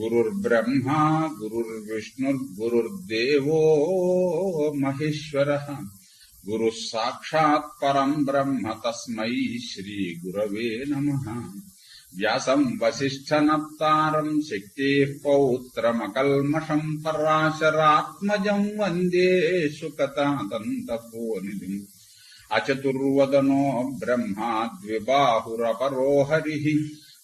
गुरुर्ब्रह्मा गुरुर्विष्णुर्गुरुर्देवो महेश्वर। गुरु साक्षात् परम ब्रह्म तस्मै श्रीगुरवे नमः। नारम शक्ति पौत्र मकलमशं पराशरात्मज वंदे सुकतापोनि अचतुर्वदनो ब्रह्मा द्विबाहुरपरो हरि।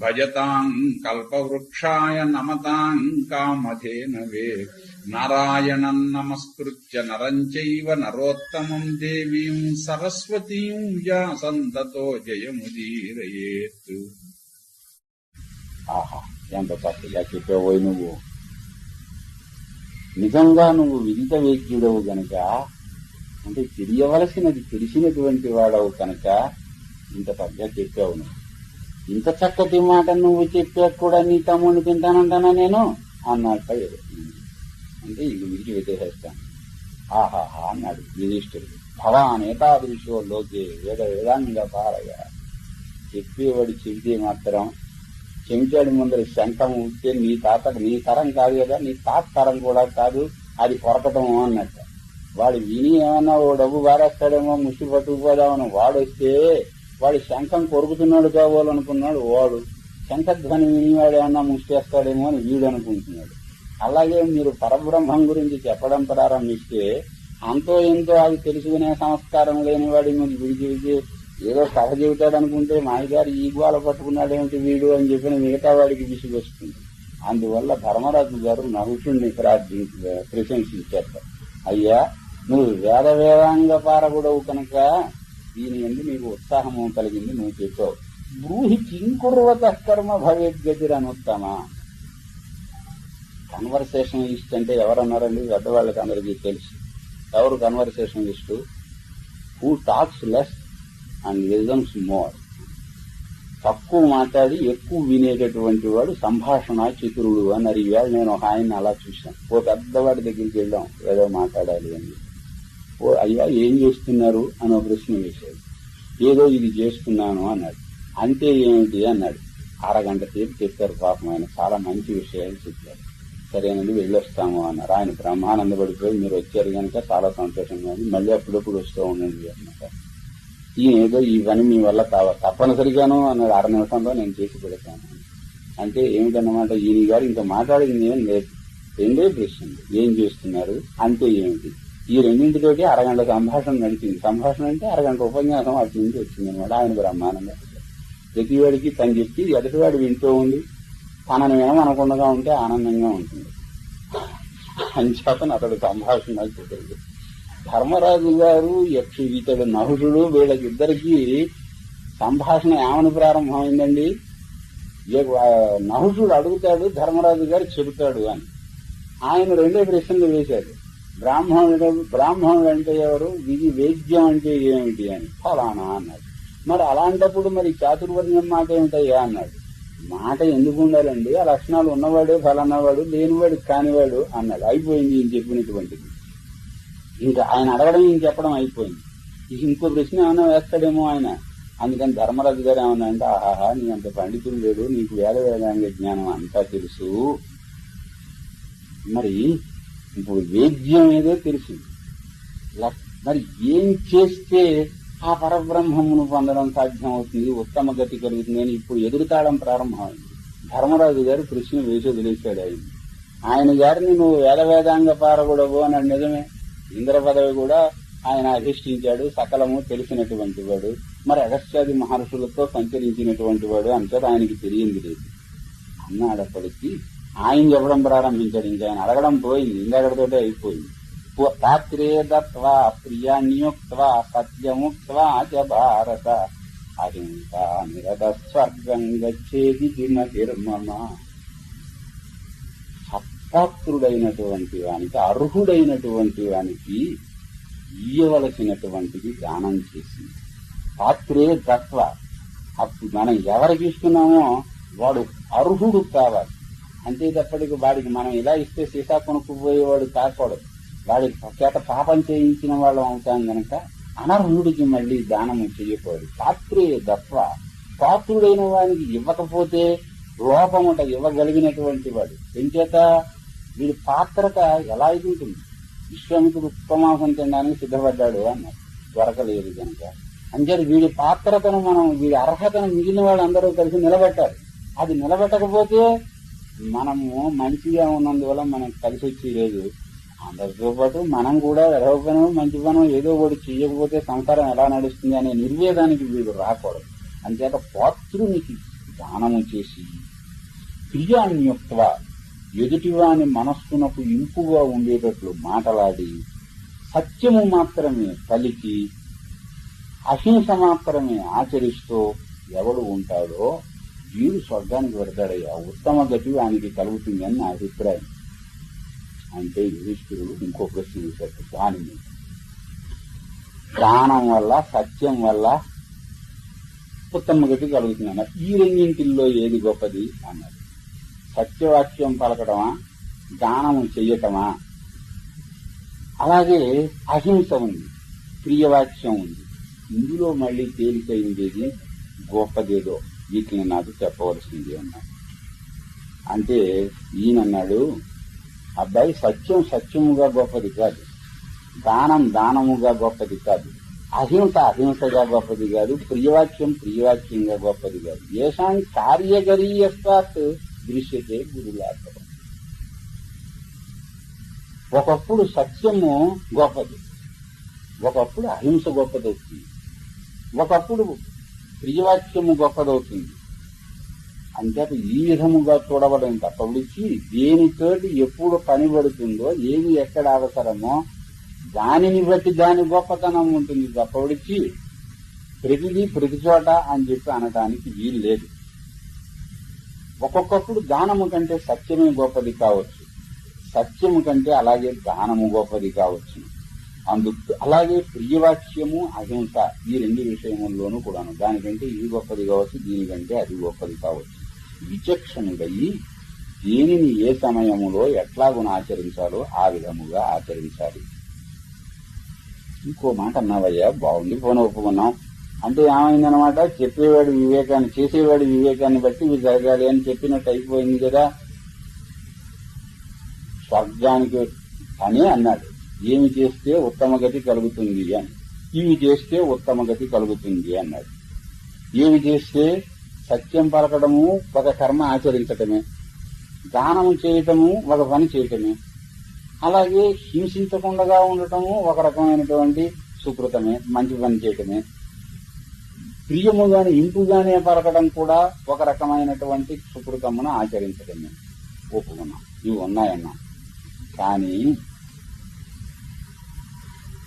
పూజ్యాయ రాఘవేంద్రాయ భజతాం కల్పవృక్షాయ నమతాం కామధేనవే. నారాయణం నమస్కృత్య నరం చైవ నరోత్తమం దేవీం సరస్వతీం వ్యాసంతతో జయముదీరయేత్ ఆహా ఎంత చక్కగా చెప్పావోయ్ నువ్వు. నిజంగా నువ్వు విదిత వేద్యుడవు గనక అంటే తెలియవలసినది తెలిసినటువంటి వాడవు కనుక ఇంత చక్కగా చెప్పావు నువ్వు. ఇంత చక్కటి మాట నువ్వు చెప్పా కూడా నీ తమ్ముడిని తింటానంటానా నేను? అన్నట్ట అంటే ఇది విడిచి పెట్టేసేస్తాను ఆహాహా అన్నాడు యుధిష్ఠుడు భవాన్ ఏతాదృశో లోకే వేద వేదాంగ పారగా చెప్పేవాడు చెబితే మాత్రం చెంచాడు ముందర శంఖం ఉంటే నీ తాత నీ తరం కాదు కదా నీ తాత తరం కూడా కాదు అది కొరకటం అన్నట్టు. వాడు విని ఏమన్నా ఓ డబ్బు బారేస్తాడేమో ముసి పట్టుకుపోదామని వాడొస్తే వాడి శంఖం కొరుకుతున్నాడు కావాలనుకున్నాడు వాడు శంఖధ్వని విని వాడు ఏమన్నా ముష్టేస్తాడేమో అని వీడు అనుకుంటున్నాడు అలాగే మీరు పరబ్రహ్మం గురించి చెప్పడం ప్రారంభిస్తే అంతో ఎంతో అది తెలుసుకునే సంస్కారం లేనివాడి మీరు విడిచి విడిచి ఏదో కథ చెబుతాడు అనుకుంటే మాయగారు ఈ గోల పట్టుకున్నాడేమిటి వీడు? అని చెప్పిన మిగతా వాడికి విసుగు అందువల్ల ధర్మరాజు గారు నహుషుణ్ణి ప్రార్థించి ప్రశంసించారు అయ్యా నువ్వు వేద వేదాంగ పారగుడవు కనుక దీని ఎందు మీకు ఉత్సాహము కలిగింది నువ్వు చెప్పావు బ్రూహి కింకుర్వత కర్మ భవేద్గతిరనుత్తమా కన్వర్సేషన్ ఇస్ట్ అంటే ఎవరన్నారండి? పెద్దవాళ్ళకి అందరికీ తెలుసు. ఎవరు conversation is who talks less and listens more తక్కువ మాట్లాడి ఎక్కువ వినేటటువంటి వాడు సంభాషణ చతురుడు అని అరివేళ నేను ఒక ఆయన అలా చూశాను. ఓ పెద్దవాడి దగ్గరికి వెళ్ళాం. ఏదో మాట్లాడాలి అని. అయ్యా ఏం చేస్తున్నారు? అని ఒక ప్రశ్న వేశాడు. ఏదో ఇది చేస్తున్నాను అన్నాడు. అంతే ఏమిటి? అన్నాడు. అరగంట సేపు చెప్పారు పాపం ఆయన. చాలా మంచి విషయాలు చెప్పారు. సరేనండి వెళ్ళొస్తాము అన్నారు. ఆయన బ్రహ్మానంద పడిపోయి మీరు వచ్చారు కనుక చాలా సంతోషంగా ఉంది. మళ్ళీ అప్పుడప్పుడు వస్తూ ఉండండి అన్నమాట ఈయన ఏదో ఈ పని మీ వల్ల కావాలి తప్పనిసరిగాను అన్నాడు. అర నిమిషంలో నేను చేసి పెడతాను అంటే ఏమిటన్నమాట? ఈయన గారు ఇంకా మాట్లాడింది ఏం లేదు. రెండే ప్రశ్నలు. ఏం చేస్తున్నారు? అంతే ఏమిటి? ఈ రెండింటితోటి అరగంట సంభాషణ నడిచింది. సంభాషణ అంటే అరగంట ఉపన్యాసం అటు నుంచి వచ్చింది అనమాట ఆయన బ్రహ్మానంద. ప్రతివాడికి తను చెప్పి ఎదుటివాడు వింటూ ఉండి తనను వినమనకుండా ఉంటే ఆనందంగా ఉంటుంది. అంచేతను అతడు సంభాషణ చెప్పాడు ధర్మరాజు గారు యక్ష ఇతడు నహుషుడు వీళ్ళకిద్దరికి సంభాషణ ఏమని ప్రారంభమైందండి? ఏ- నహుషుడు అడుగుతాడు ధర్మరాజు గారు చెబుతాడు అని. ఆయన రెండే ప్రశ్నలు వేశాడు బ్రాహ్మణుడు బ్రాహ్మణుడు అంటే ఎవరు? విధి వేద్యం అంటే ఏమిటి అని. ఫలానా అన్నాడు. మరి అలాంటప్పుడు మరి చాతుర్వర్ణం మాట ఏమిటయ్యా అన్నాడు. మాట ఎందుకు ఉండాలండి? ఆ లక్షణాలు ఉన్నవాడే ఫలానావాడు లేనివాడు కానివాడు అన్నాడు. అయిపోయింది ఈయన చెప్పినటువంటిది. ఇంకా ఆయన అడగడం ఈయన చెప్పడం అయిపోయింది. ఇంకో ప్రశ్న ఏమైనా వేస్తాడేమో ఆయన. అందుకని ధర్మరాజు గారు ఏమన్నా అంటే ఆహాహా నీ అంత పండితులు లేడు నీకు వేద వేదాంగ జ్ఞానం అంతా తెలుసు. మరి ఇప్పుడు వేద్యం ఏదో తెలిసింది. మరి ఏం చేస్తే ఆ పరబ్రహ్మమును పొందడం సాధ్యం అవుతుంది ఉత్తమ గతి కలుగుతుంది అని ఇప్పుడు ఎదురుతాడం ప్రారంభమైంది. ధర్మరాజు గారు కృషిని వేసి వదిలేశాడు ఆయన. ఆయన గారిని నువ్వు వేద వేదాంగ పారకూడవు అన్నాడు. నిజమే. ఇంద్ర పదవి కూడా ఆయన అధిష్ఠించాడు. సకలము తెలిసినటువంటి వాడు. మరి అగస్త్యాది మహర్షులతో సంచరించినటువంటి వాడు అంతా ఆయనకి తెలియంది లేదు. అన్నాడప్పటికీ ఆయన చెప్పడం ప్రారంభించాడు. ఇంకా ఆయన అడగడం పోయింది. ఇంకెక్కడితోటే అయిపోయింది. పు- రాత్రే దత్వా చ భారత. అహింసా నిరత స్వర్గం గచ్చేది దిమతిర్మమ సత్పాత్రుడైనటువంటి వానికి అర్హుడైనటువంటి వానికి ఇయ్యవలసినటువంటిది దానం చేసింది. పాత్రే తత్వ అప్పుడు మనం ఎవరికి ఇస్తున్నామో వాడు అర్హుడు కావాలి. అంతే తప్పటికి వాడికి మనం ఇలా ఇస్తే సీసా కొనుక్కుపోయేవాడు కాకూడదు. వాడికి చేత పాపం చేయించిన వాళ్ళం అవుతాం గనక అనర్హుడికి మళ్ళీ దానము చేయకూడదు. పాత్రే తత్వ పాత్రుడైన వానికి ఇవ్వకపోతే లోపం ఇవ్వగలిగినటువంటి వాడు. ఎంచేత వీడి పాత్రత ఎలా ఇది ఉంటుంది? విశ్వామిత్రుడు ఉత్తమాసం తినడానికి సిద్ధపడ్డాడు అన్నారు దొరకలేదు కనుక అంచేది వీడి పాత్రతను మనం వీడి అర్హతను మిగిలిన వాళ్ళందరూ కలిసి నిలబెట్టారు అది నిలబెట్టకపోతే మనము మంచిగా ఉన్నందువల్ల మనకు కలిసి వచ్చి లేదు. అందరితో పాటు మనం కూడా ఎదవ పనం మంచి పనం ఏదో ఒకటి చేయకపోతే సంసారం ఎలా నడుస్తుంది అనే నిర్వేదానికి వీడు రాకూడదు. అంచేత పాత్రునికి దానము చేసి ప్రియాన్యుక్త ఎదుటివాని మనస్సునకు ఇంపుగా ఉండేటట్లు మాటలాడి సత్యము మాత్రమే పలికి అహింస మాత్రమే ఆచరిస్తూ ఎవడు ఉంటాడో వీడు స్వర్గానికి పెడతాడయ్యా ఉత్తమ గతి ఆయనకి కలుగుతుంది అని నా అభిప్రాయం. అంటే యుధిష్ఠిరుడు ఇంకో ప్రశ్న వేశాడు దానిని దానం వల్ల సత్యం వల్ల ఉత్తమ గతి కలుగుతుంది అన్నారు ఈ రెండింటిల్లో ఏది గొప్పది? అన్నారు. సత్యవాక్యం పలకడమా దానం చెయ్యటమా? అలాగే అహింస ఉంది ప్రియవాక్యం ఉంది. ఇందులో మళ్ళీ తేలికైందేది గొప్పదేదో. వీటిని నాకు చెప్పవలసింది అన్నాడు. అంటే ఈయనన్నాడు అబ్బాయి సత్యం సత్యముగా గొప్పది కాదు. దానం దానముగా గొప్పది కాదు. అహింస అహింసగా గొప్పది కాదు. ప్రియవాక్యం ప్రియవాక్యంగా గొప్పది కాదు. ఏషాం కార్యగరీయస్వాత్ దృశ్యతే గురులాభం. ఒకప్పుడు సత్యము గొప్పది. ఒకప్పుడు అహింస గొప్పదవుతుంది ఒకప్పుడు ప్రియవాక్యము గొప్పదవుతుంది. అంతేత ఈ విధముగా చూడబడడం తప్ప విడిచి దేనితోటి ఎప్పుడు పని పడుతుందో ఏది ఎక్కడ అవసరమో దానిని బట్టి దాని గొప్పతనం ఉంటుంది తప్ప విడిచి ప్రతిదీ ప్రతి చోట అని చెప్పి అనడానికి వీలు లేదు. ఒక్కొక్కప్పుడు దానము కంటే సత్యమే గొప్పది కావచ్చు. సత్యము కంటే అలాగే దానము గొప్పది కావచ్చు. అందుకు అలాగే ప్రియవాక్యము అహింస ఈ రెండు విషయముల్లోనూ కూడాను. దానికంటే ఇది గొప్పది కావచ్చు దీనికంటే అది గొప్పది కావచ్చు. విచక్షణుడయి దేనిని ఏ సమయములో ఎట్లాగున ఆచరించాలో ఆ విధముగా ఆచరించాలి. ఇంకో మాట అన్నావయ్యా బాగుంది పోన ఒప్పుకున్నాం అంటే ఏమైందనమాట చెప్పేవాడు వివేకాన్ని చేసేవాడు వివేకాన్ని బట్టి ఇవి జరగాలి అని చెప్పినట్టు అయిపోయింది కదా. స్వర్గానికి అని అన్నాడు. ఏమి చేస్తే ఉత్తమ గతి కలుగుతుంది అని. ఇవి చేస్తే ఉత్తమ గతి కలుగుతుంది అన్నాడు ఏమి చేస్తే సత్యం పలకడము ఒక కర్మ ఆచరించటమే. దానము చేయటము ఒక పని చేయటమే. అలాగే హింసించకుండా ఉండటము ఒక రకమైనటువంటి సుకృతమే మంచి పని చేయటమే. ప్రియముగాని ఇంపుగానే పలకడం కూడా ఒక రకమైనటువంటి సుకృతమును ఆచరించటమే. ఒప్పుకున్నాం ఇవి ఉన్నాయన్నా. కానీ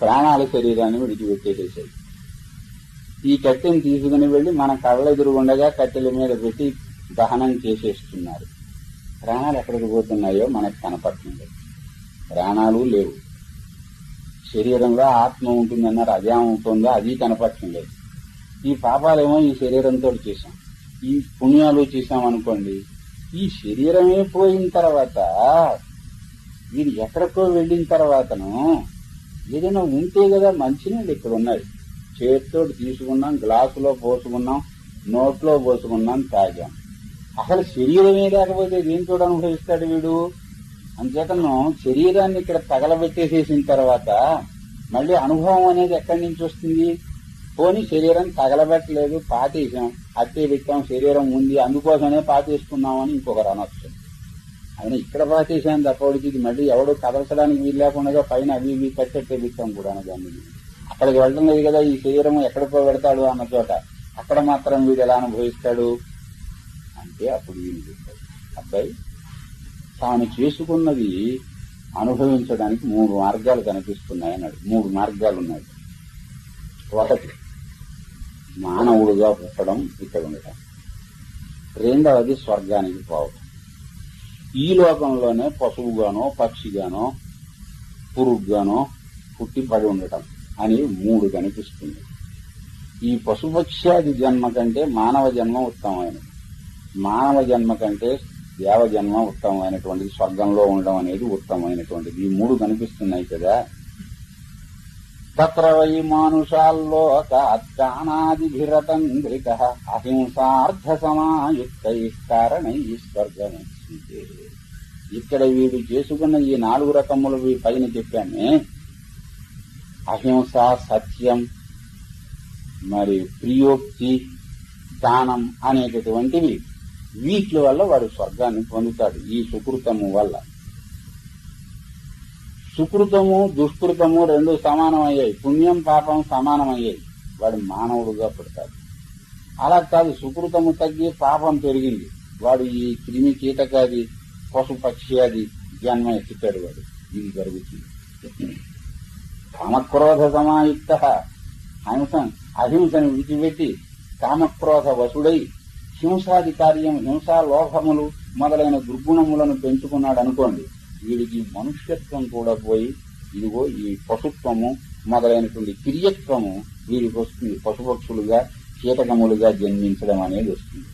ప్రాణాల శరీరాన్ని విడిచిపెట్టేసేసాయి. ఈ కట్టెను తీసుకుని వెళ్ళి మన కళ్ళ ఎదురుగుండగా కట్టెల మీద పెట్టి దహనం చేసేస్తున్నారు. ప్రాణాలు ఎక్కడికి పోతున్నాయో మనకు కనపడుతుంది. ప్రాణాలు లేవు. శరీరంలో ఆత్మ ఉంటుందన్నారు అదే ఉంటుందో అది కనపడుతుంది ఈ పాపాలేమో ఈ శరీరంతో చేశాం. ఈ పుణ్యాలు చేశాం అనుకోండి ఈ శరీరమే పోయిన తర్వాత వీరు ఎక్కడికో వెళ్ళిన తర్వాతను ఏదైనా ఉంటే కదా మంచినీళ్ళు ఇక్కడ ఉన్నాయి చేతితో తీసుకున్నాం గ్లాసులో పోసుకున్నాం నోట్లో పోసుకున్నాం తాగాం. అసలు శరీరమే లేకపోతే దేంతో అనుభవిస్తాడు వీడు? అంచేతను శరీరాన్ని ఇక్కడ తగలబెట్టేసేసిన తర్వాత మళ్ళీ అనుభవం అనేది ఎక్కడి నుంచి వస్తుంది? పోని శరీరం తగలబెట్టలేదు పాతేసాం అట్టే పెట్టాం శరీరం ఉంది అందుకోసమే పాతేసుకున్నామని ఇంకొకరు అనొచ్చు. అయినా ఇక్కడ పాతేసాం తప్పటికి ఇది మళ్ళీ ఎవడు కదల్చడానికి వీలు లేకుండా పైన అవి ఇవి కట్టెట్టే పెట్టాం కూడా దాన్ని. అక్కడికి వెళ్ళడం లేదు కదా ఈ శరీరం ఎక్కడికో పెడతాడు అన్న చోట. అక్కడ మాత్రం వీడు ఎలా అనుభవిస్తాడు? అంటే అప్పుడు వీళ్ళు చెప్పాడు అబ్బాయి తాను చేసుకున్నది అనుభవించడానికి మూడు మార్గాలు కనిపిస్తున్నాయి అన్నాడు. మూడు మార్గాలు ఉన్నాయి. ఒకటి మానవుడుగా పుట్టడం ఇక్కడ ఉండటం. రెండవది స్వర్గానికి పోవటం. ఈ లోకంలోనే పశువుగానో పక్షిగానో పురుగుగానో పుట్టి పడి ఉండటం అని మూడు కనిపిస్తుంది. ఈ పశుపక్ష్యాది జన్మ కంటే మానవ జన్మ ఉత్తమమైనది. మానవ జన్మ కంటే దేవ జన్మ ఉత్తమమైనటువంటిది స్వర్గంలో ఉండడం అనేది ఉత్తమమైనటువంటిది. ఈ మూడు కనిపిస్తున్నాయి కదా. తత్ర వై మానుషాల్లోక అత్యానాదిభిరతంద్రిక అహింసార్థ సమాయుక్తై కారణై స్వర్గమే ఇక్కడ వీడు చేసుకున్న ఈ నాలుగు రకములు పైన చెప్పామే. అహింస సత్యం మరి ప్రియోక్తి దానం అనేటటువంటివి వీటి వల్ల వాడు స్వర్గాన్ని పొందుతాడు ఈ సుకృతము వల్ల. సుకృతము దుష్కృతము రెండు సమానమయ్యాయి. పుణ్యం పాపం సమానమయ్యాయి. వాడు మానవుడుగా పుడతాడు. అలా కాదు సుకృతము తగ్గి పాపం పెరిగింది. వాడు ఈ క్రిమి కీటకాది పశు పక్షి జన్మ ఎత్తిపాడు వాడు. ఇది జరుగుతుంది. కామక్రోధ సమాయుక్త హింస అహింసను విడిచిపెట్టి కామక్రోధ వసుడై హింసాది కార్యం హింసా లోభములు మొదలైన దుర్గుణములను పెంచుకున్నాడు అనుకోండి వీడికి మనుష్యత్వం కూడా పోయి ఇదిగో ఈ పశుత్వము మొదలైనటువంటి క్రియత్వము వీడికి వస్తుంది. పశుపక్షులుగా కీటకములుగా జన్మించడం అనేది వస్తుంది.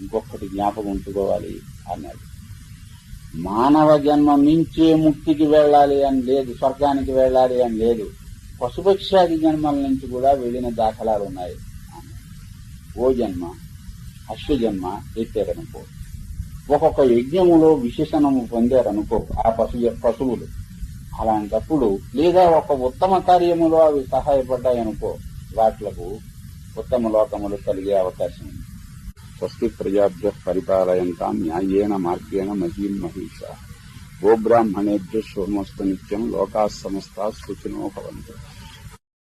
ఇంకొకటి జ్ఞాపకం ఉంచుకోవాలి అన్నాడు. మానవ జన్మ మించే ముక్తికి వెళ్ళాలి అని లేదు స్వర్గానికి వెళ్ళాలి అని లేదు. పశుపక్షాది జన్మల నుంచి కూడా వెళ్ళిన దాఖలాలు ఉన్నాయి. ఓ జన్మ అశ్వ జన్మ ఎత్తారనుకో ఒక్కొక్క యజ్ఞములో విశేషణము పొందారనుకో ఆ పశు పశువులు. అలాంటప్పుడు లేదా ఒక ఉత్తమ కార్యములో అవి సహాయపడ్డాయనుకో వాట్లకు ఉత్తమ లోకములు కలిగే అవకాశం ఉంది. స్వస్తి ప్రజాభ్య పరిపాలయంతాం న్యాయేన మార్గేణ మహీం మహిష. గోబ్రాహ్మణేభ్య శోమస్తు నిత్యం లోకా సమస్తా సుఖినో భవంతు.